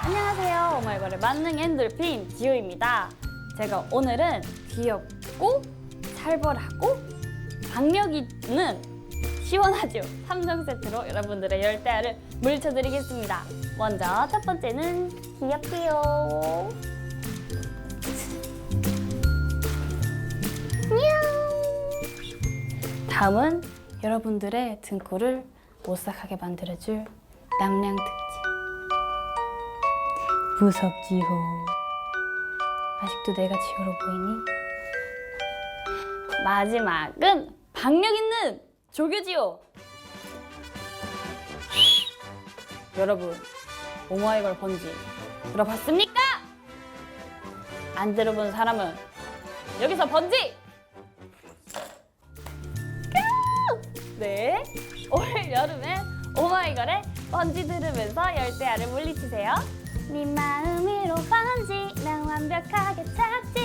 안녕하세요. 오마이걸의 만능 엔돌핀 지효입니다. 제가 오늘은 귀엽고 살벌하고 박력 있는 시원하죠. 3종 세트로 여러분들의 열대야를 물려드리겠습니다. 먼저 첫 번째는 귀엽게요. 냥. 다음은 여러분들의 등골을 오싹하게 만들어줄 남량 특집. 무섭지요. 아직도 내가 지효로 보이니? 마지막은 박력 있는 조교지요. 여러분, 오마이걸 번지 들어봤습니까? 안 들어본 사람은 여기서 번지! 뾰! 네, 올 여름에 오마이걸의 번지 들으면서 열대야를 물리치세요. 네 마음 위로 번지 난 완벽하게 착지